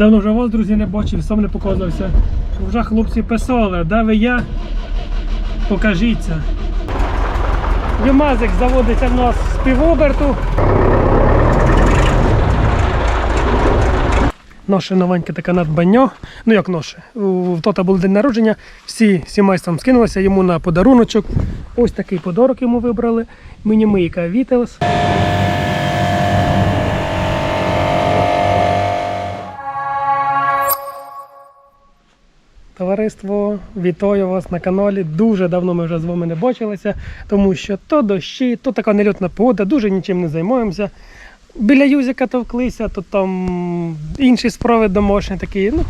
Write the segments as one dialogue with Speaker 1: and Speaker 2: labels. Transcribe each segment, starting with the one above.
Speaker 1: Давно вже вас, друзі, не бачив, сам не показувався. Вже хлопці писали, де ви є? Покажіться. Юмазик заводиться в нас з півоберту. Наше новеньке таке надбання. Ну як наше? У тата був день народження. Всі сімейством скинулися йому на подаруночок. Ось такий подарок йому вибрали. Мінімийка Вітелс. Товариство, вітаю вас на каналі. Дуже давно ми вже з вами не бачилися, тому що то дощі, то така нельотна погода, дуже нічим не займаємося. Біля Юзика товклися, то там інші справи домашні такі. Ну,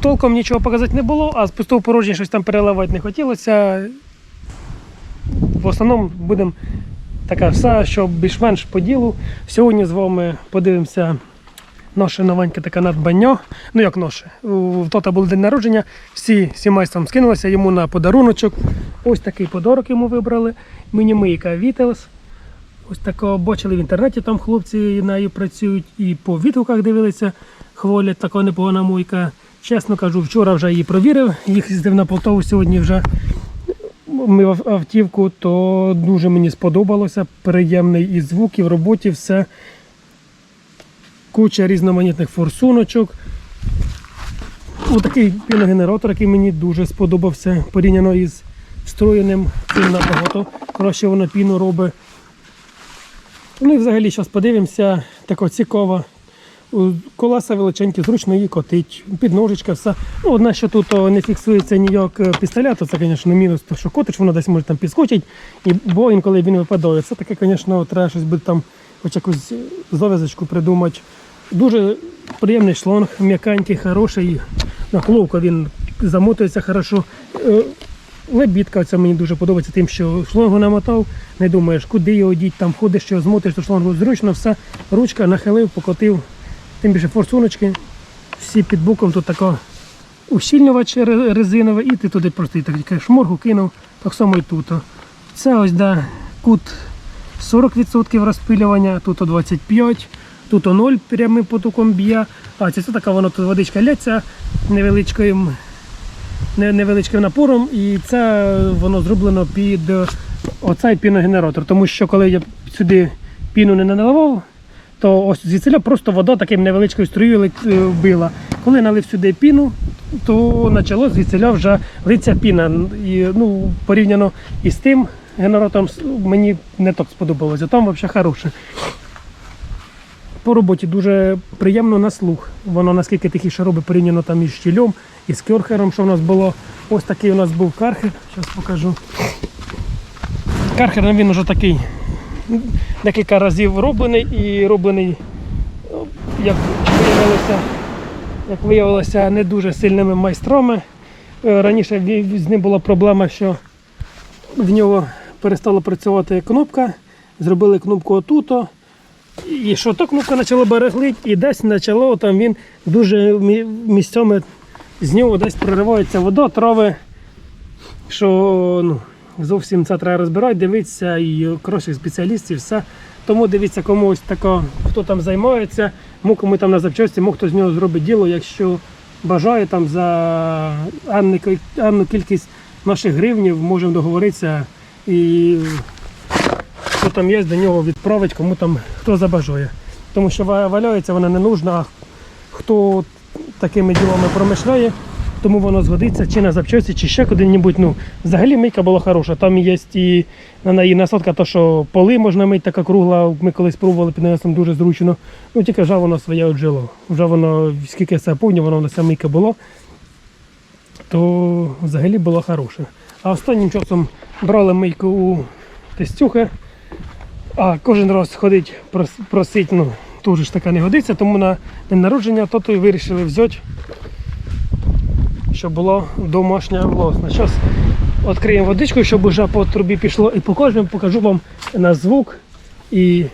Speaker 1: толком нічого показати не було, а з пустого порожня щось там переливати не хотілося. В основному будемо така все, що більш-менш по ділу. Сьогодні з вами подивимося наше новеньке таке надбання. Ну як наше? У тата був день народження, всі сімейством скинулися йому на подаруночок. Ось такий подарок йому вибрали. Мінімийка Вітелс. Ось такого бачили в інтернеті, там хлопці нею працюють і по відгуках дивилися, хвалять така непогана мойка. Чесно кажу, вчора вже її провірив, їх їздив на Полтаву сьогодні вже мив автівку, то дуже мені сподобалося. Приємний і звук, і в роботі все. Куча різноманітних форсуночок. Отакий піногенератор, який мені дуже сподобався порівняно із встроєним, цим набагато краще воно піну робить. Ну і взагалі зараз подивимося, тако цікаво. У- Колеса величенькі, зручно її котить, підножечка, все. Ну, одне, що тут не фіксується ніяк е, пістолет, то це, звісно, мінус, то що котиш, воно десь може там підскочить, і, бо інколи він випадає. Це таке, звісно, треба щось буде там, хоч якусь зав'язочку придумати. Дуже приємний шланг, м'якенький, хороший. На ловко він замотується хорошо. Е, Лебідка ця мені дуже подобається тим, що шлангу намотав, не думаєш, куди його діть, там ходиш, що змотиш, то шлангу зручно, все, ручка нахилив, покотив. Тим більше форсуночки, всі під боком тут така ущільнювач ре- резиновий, і ти туди просто так шморгу кинув, так само і тут. Це ось да, кут 40% розпилювання, тут 25%, тут 0 прямим потоком б'є. А це, це така воно тут водичка лється невеличким невеличким напором, і це воно зроблено під оцей піногенератор. Тому що коли я сюди піну не наливав, то ось звідсиля просто вода таким невеличкою струєю е, била. Коли налив сюди піну, то почало звідсиля вже литься піна. І, ну, порівняно із тим генератором мені не так сподобалося. Там взагалі хороше. По роботі дуже приємно на слух. Воно наскільки тихіше робить порівняно там із щільом, із керхером, що в нас було. Ось такий у нас був кархер. Зараз покажу. Кархер він вже такий декілька разів роблений і роблений, ну, як виявилося, як виявилося, не дуже сильними майстрами. Е, Раніше з ним була проблема, що в нього перестала працювати кнопка, зробили кнопку отуто. І що то кнопка почала береглить, і десь почало там він дуже місцями з нього десь проривається вода, трави, що ну, зовсім це треба розбирати, дивитися і хороших спеціалістів, все. Тому дивіться, кому ось тако, хто там займається, кому там на запчасті, мо хто з нього зробить діло, якщо бажає там за енну кількість наших гривнів, можемо договоритися і хто там є, до нього відправить, кому там хто забажає. Тому що валяється вона не нужна, а хто такими ділами промишляє, тому воно згодиться чи на запчасті, чи ще куди-небудь. Ну, взагалі мийка була хороша. Там є і на неї насадка, то що поли можна мити, така кругла. Ми колись пробували під навісом дуже зручно. Ну тільки вже воно своє оджило. Вже воно, скільки я пам'ятаю, воно на мийка було, то взагалі було хороше. А останнім часом брали мийку у тестюхи. А кожен раз ходить просить, ну, теж ж така не годиться, тому на день народження тото і вирішили взяти, щоб було домашнє власне. Зараз відкриємо водичку, щоб уже по трубі пішло і покажемо, покажу вам на звук і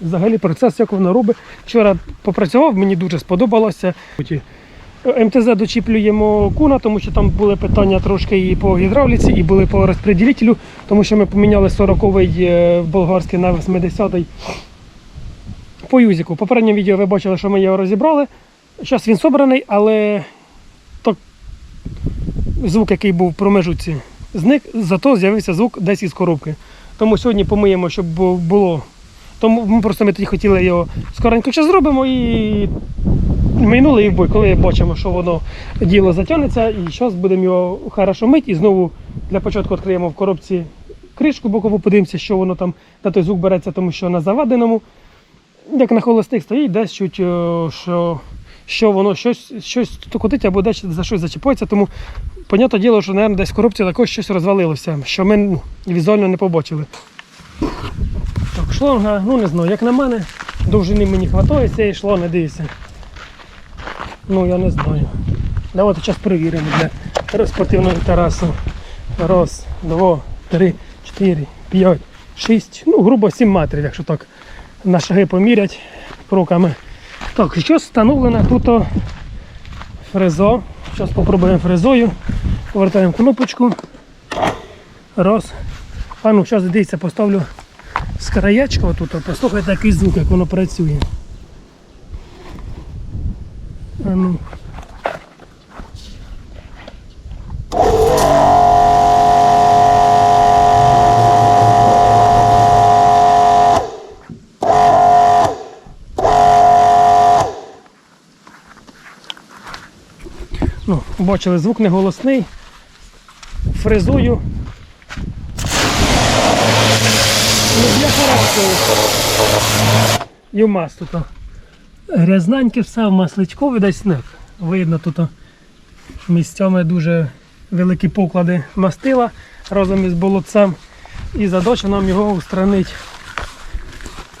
Speaker 1: взагалі процес, як воно робить. Вчора попрацював, мені дуже сподобалося. МТЗ дочіплюємо куна, тому що там були питання трошки і по гідравліці, і були по розпреділителю, тому що ми поміняли 40-й е, болгарський на 80-й по юзику. В попередньому відео ви бачили, що ми його розібрали. Зараз він собраний, але то звук, який був в промежутці, зник, зато з'явився звук десь із коробки. Тому сьогодні помиємо, щоб було. Тому ми просто ми тоді хотіли його скоренько час зробимо і минули і в бой, коли бачимо, що воно діло затягнеться, і зараз будемо його хорошо мити і знову для початку відкриємо в коробці кришку бокову, подивимося, що воно там на той звук береться, тому що на заведеному, як на холостих стоїть, десь чуть, е, що, що воно щось, щось тукотить або десь за щось зачіпається. Тому, понятне діло, що, мабуть, десь в коробці також щось розвалилося, що ми ну, візуально не побачили. Так, шлонга, ну не знаю, як на мене, довжини мені вистачає цієї шлонги, дивіться. Ну, я не знаю. Давайте зараз перевіримо для спортивного Тарасу. Раз, два, три, чотири, п'ять, шість, ну, грубо сім метрів, якщо так на шаги помірять руками. Так, що встановлено тут фрезо. Зараз спробуємо фрезою. Повертаємо кнопочку. Раз. А ну, зараз дивіться, поставлю з краєчка отут. Послухайте такий звук, як воно працює. А ну. Ну, бачили, звук не голосний. Фрезую. Ну, для хорошо. І в мас тут. Грязненьке все в масличкові десь сніг. Видно тут місцями дуже великі поклади мастила разом із болотцем. І задача нам його устранити.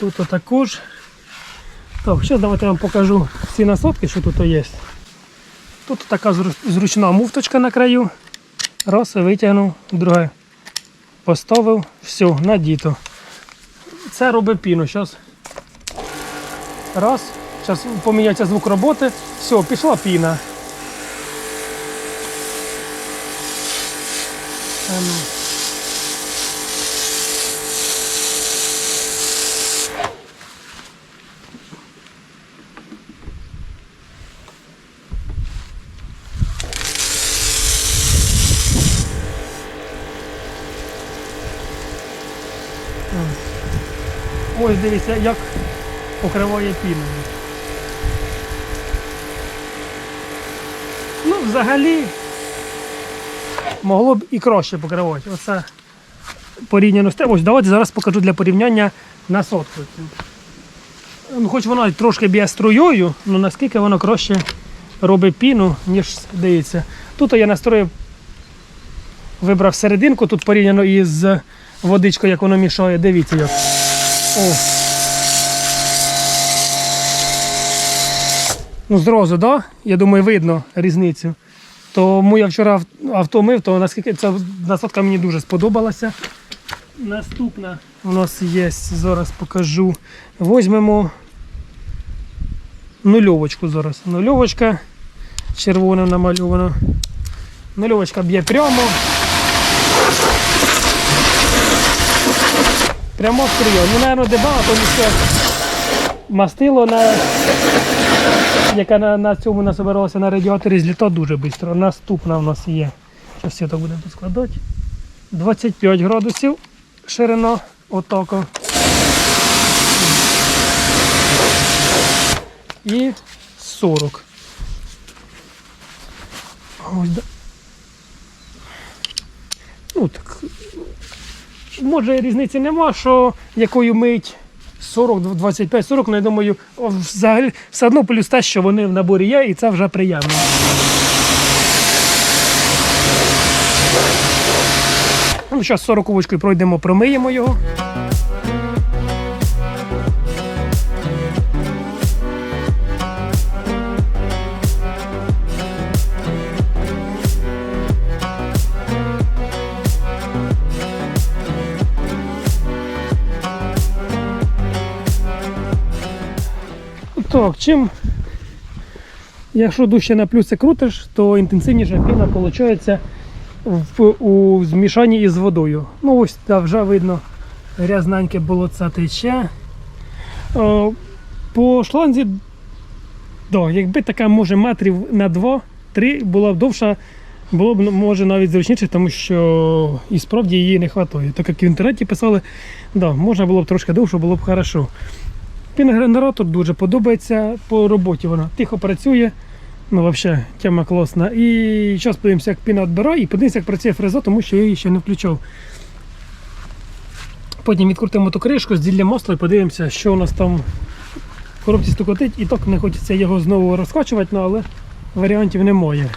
Speaker 1: Тут також. Так, зараз давайте вам покажу всі насадки, що тут є. Тут така зручна муфточка на краю. Раз, витягнув, друге поставив, все, надіто. Це робить піну. Зараз. Раз. Зараз поміняється звук роботи. Все, пішла піна. Ось дивіться, як покриває піною. Ну, взагалі, могло б і краще покривати. Оце порівняно з тим. Ось давайте зараз покажу для порівняння на сотку. Ну, хоч воно трошки б'є струєю, але наскільки воно краще робить піну, ніж здається. Тут я настроїв, вибрав серединку, тут порівняно із водичкою, як воно мішає. Дивіться як. О. Ну, зразу, да? Я думаю, видно різницю. Тому я вчора авто мив, то наскільки ця насадка мені дуже сподобалася. Наступна у нас є, зараз покажу. Возьмемо нульовочку зараз. Нульовочка червоним намальовано. Нульовочка б'є прямо. Прямо в стрію. Ну, напевно, дебага, тому що мастило, на, яке на, на цьому насобиралося на радіаторі, зліто дуже швидко. Наступна у нас є. Зараз я так будемо тут складати. 25 градусів ширина отоку. І 40. Ось, да. Ну так, може різниці нема, що якою мить 40, 25, 40, ну я думаю, взагалі все одно плюс те, що вони в наборі є, і це вже приємно. Ну, зараз 40 овочкою пройдемо, промиємо його. Так, чим, якщо дужче на плюси крутиш, то інтенсивніша піна виходить в, у змішанні із водою. Ну ось та вже видно грязненьке болотце тече. О, по шланзі Да, якби така, може, метрів на 2-3 була б довша, було б може навіть зручніше, тому що і справді її не вистачає. Так як в інтернеті писали, да, можна було б трошки довше, було б хорошо. Піногенератор дуже подобається по роботі. Вона тихо працює. Ну, взагалі, тема класна. І зараз подивимося, як піна відбирає, і подивимося, як працює фреза, тому що я її ще не включав. Потім відкрутимо ту кришку, зділля масла і подивимося, що у нас там в коробці стукотить. І так не хочеться його знову розкачувати, ну, але варіантів немає.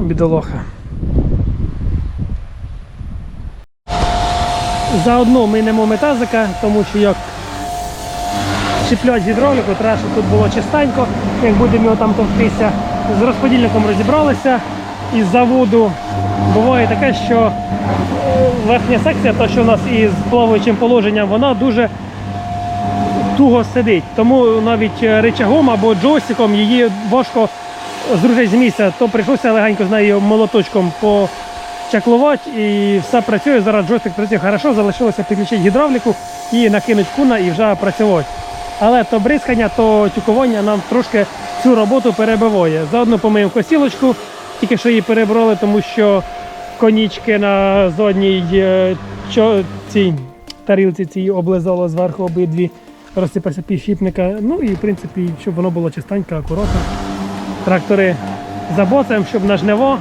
Speaker 1: Бідолоха. Заодно ми немо метазика, тому що як чіплять гідравліку, треба, щоб тут було чистенько, як будемо його там товктися. З розподільником розібралися із заводу. Буває таке, що е, верхня секція, та що у нас із плаваючим положенням, вона дуже туго сидить. Тому навіть е, рычагом або джойстиком її важко зрушити з місця, то прийшлося легенько з нею молоточком почаклувати і все працює. Зараз джойстик працює хорошо, залишилося підключити гідравліку і накинути куна і вже працювати. Але то бризкання, то тюкування нам трошки цю роботу перебиває. Заодно помиємо косілочку, тільки що її перебрали, тому що конічки на задній е, цій тарілці цій облизало зверху обидві, розсипався підшипника. Ну і в принципі, щоб воно було чистенько, акуратно. Трактори забоцаємо, щоб на жниво,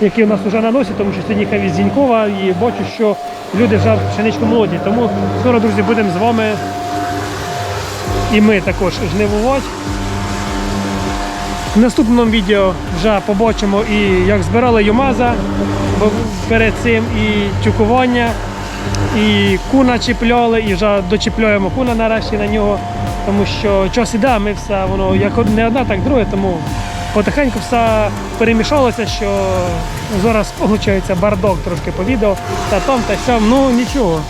Speaker 1: які у нас вже на носі, тому що сьогодні їхав Зінькова і бачу, що люди вже пшеничку молоді. Тому скоро, друзі, будемо з вами і ми також жнивувати. В наступному відео вже побачимо і як збирали Юмаза перед цим, і тюкування, і куна чіпляли, і вже дочіпляємо куна нарешті на нього. Тому що час іде, ми все, воно як не одна, так друге, тому потихеньку все перемішалося, що зараз виходить бардок трошки по відео, та там, та сям, ну нічого.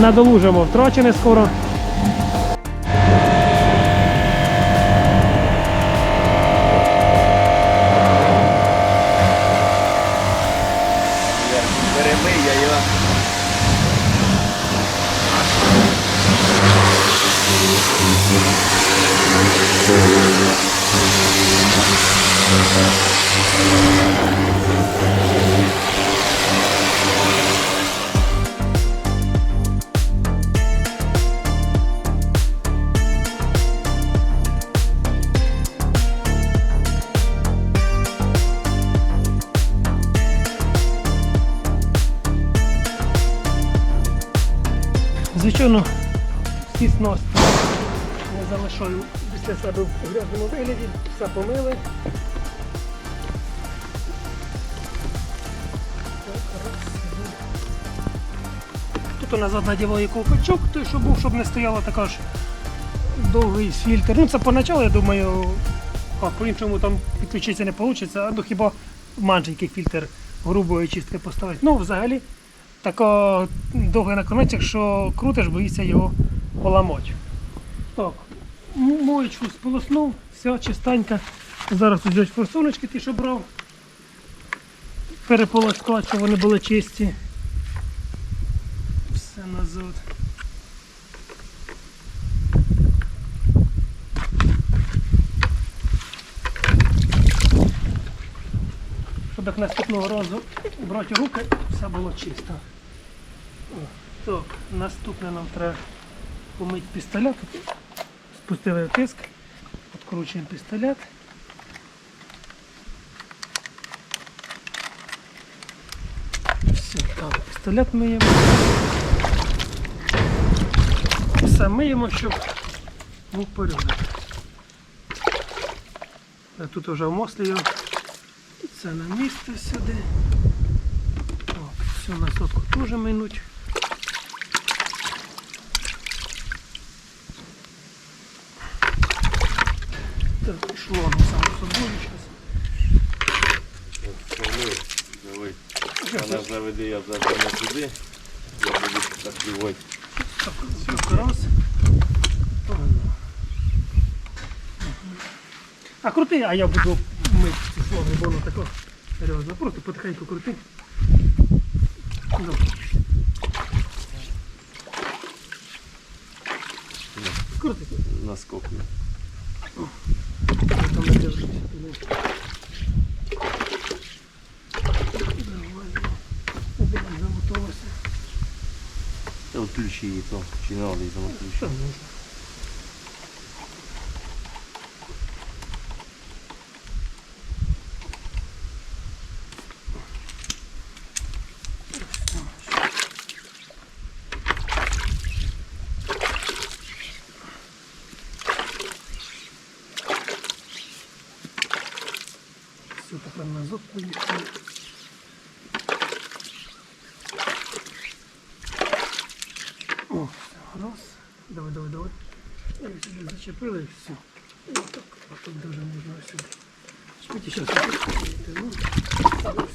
Speaker 1: Надолужимо втрачене скоро.
Speaker 2: Перемий я
Speaker 1: Thank you. Залишаю після себе в грязному вигляді, все помили. Тут у нас надіває ковпачок, той, що був, щоб не стояло така ж довгий фільтр. Ну це поначалу, я думаю, а по-іншому там підключитися не вийде, ну хіба меншенький фільтр грубої чистки поставити. Ну, взагалі, така довга наконець, якщо крутиш, боїшся його поламати. Так, моєчку сполоснув, все чистенько. Зараз ось форсуночки ті, що брав. Переполоскати, щоб вони були чисті. Все назад. Щоб як наступного разу брати руки, все було чисто. Так, наступне нам треба помити пістолет. Спустили тиск, відкручуємо пістолет. Все, так, пістолет миємо. Все миємо, щоб був порядок. Тут вже вмосли його. Це на місце сюди. Так, все на сотку теж минуть. Так, пішло на саму собою зараз.
Speaker 2: Давай. Вона заведе, я заведу туди. Я буду так плювати.
Speaker 1: Так, раз. А крути, а я буду мити ці слоги, бо воно тако серйозно. Просто потихеньку крути. Ну. скрутити.
Speaker 2: наскокую.
Speaker 1: É o liši to, činali, samo tu. Давай, давай, давай. І сюди зачепили і все. І отак, а тут даже можна сюди. Чекайте, сейчас. Ну,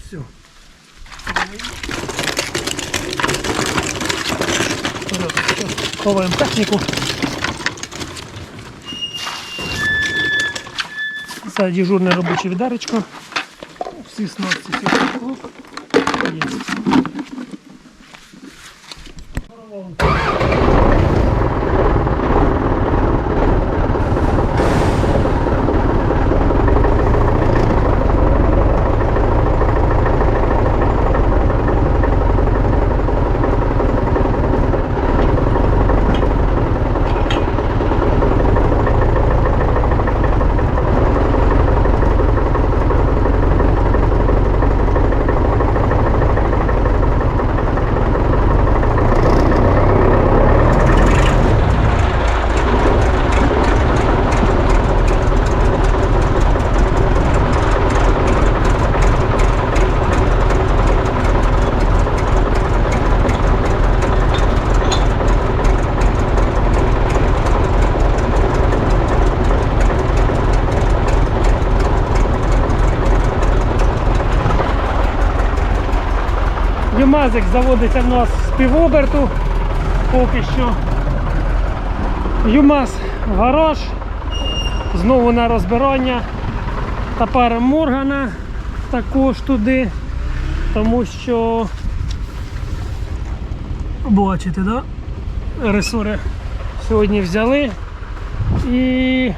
Speaker 1: все. Ховаємо техніку. Це дежурне робоче відеречко. Всі сюди. Оп. Є. Юмазик заводиться в нас з півоберту. Поки що. Юмаз гараж. Знову на розбирання. Тепер Моргана також туди. Тому що бачите, да? ресори сьогодні взяли. І,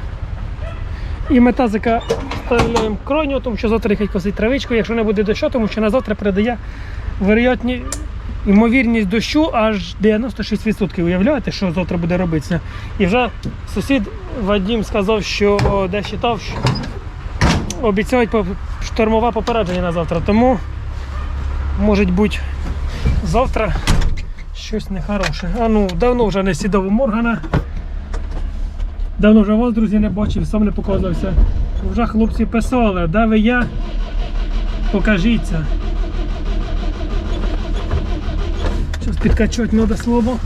Speaker 1: і метазика вставляємо кроню, тому що завтра їх косить травичку, якщо не буде дощу, тому що на завтра передає вероятні, ймовірність дощу аж 96%. Уявляєте, що завтра буде робитися? І вже сусід Вадім сказав, що де читав, що обіцяють штормове попередження на завтра. Тому може бути завтра щось нехороше. А ну, давно вже не сідав у Моргана. Давно вже вас, друзі, не бачив, сам не показувався. Вже хлопці писали, де ви я? Покажіться. Сейчас підкачати треба слабо.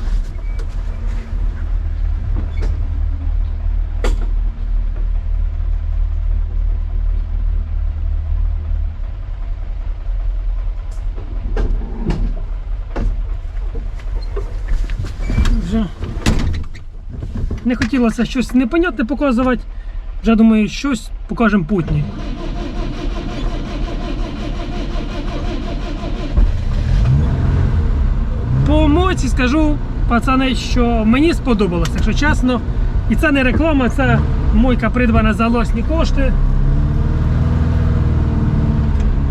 Speaker 1: Не хотілося щось непонятне показувати. Вже думаю, щось покажемо путні. По емоції скажу, пацани, що мені сподобалося, якщо чесно. І це не реклама, це мойка придбана за власні кошти.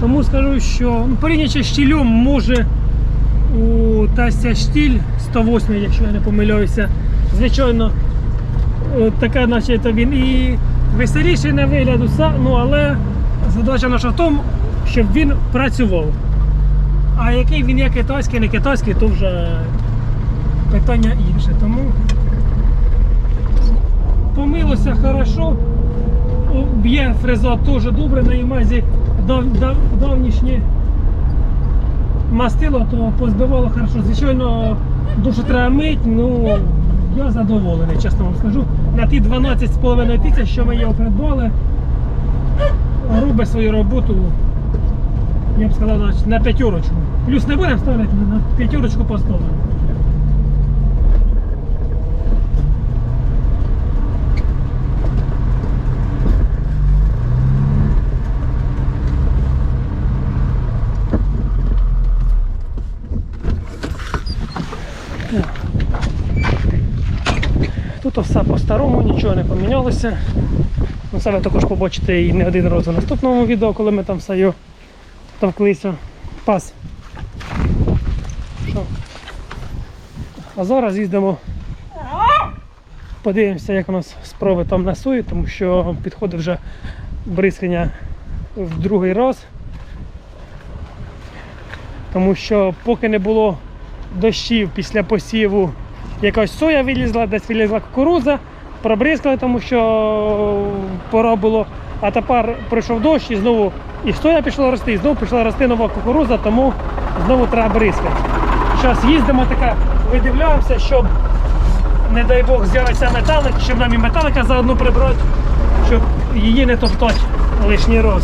Speaker 1: Тому скажу, що ну, порівнюючи з штілем, може у Тася штіль 108, якщо я не помиляюся, звичайно, така, наче то він і веселіший на вигляд, ну але задача наша в тому, щоб він працював. А який він є китайський, не китайський, то вже питання інше. Тому помилося хорошо. Б'є фреза теж добре на Ямазі дав, дав, давнішнє мастило, то позбивало хорошо. Звичайно, дуже треба мить, ну я задоволений, чесно вам скажу. На ті 12,5 тисяч, що ми його придбали, робить свою роботу я б сказав, на п'ятерочку. Плюс не будемо ставити, на п'ятерочку поставимо. По-старому, нічого не помінялося. Ну, це ви також побачите і не один раз у наступному відео, коли ми там його товклися. Пас. Що? А зараз їздимо. Подивимося, як у нас справи там на сої, тому що підходить вже бризкання в другий раз. Тому що поки не було дощів після посіву, якась соя вилізла, десь вилізла кукурудза, пробризкали, тому що пора було. А тепер прийшов дощ і знову і стоя пішла рости, і знову пішла рости нова кукуруза, тому знову треба бризкати. Зараз їздимо така, видивляємося, щоб, не дай Бог, з'явиться металик, щоб нам і металика заодно прибрати, щоб її не топтати лишній раз.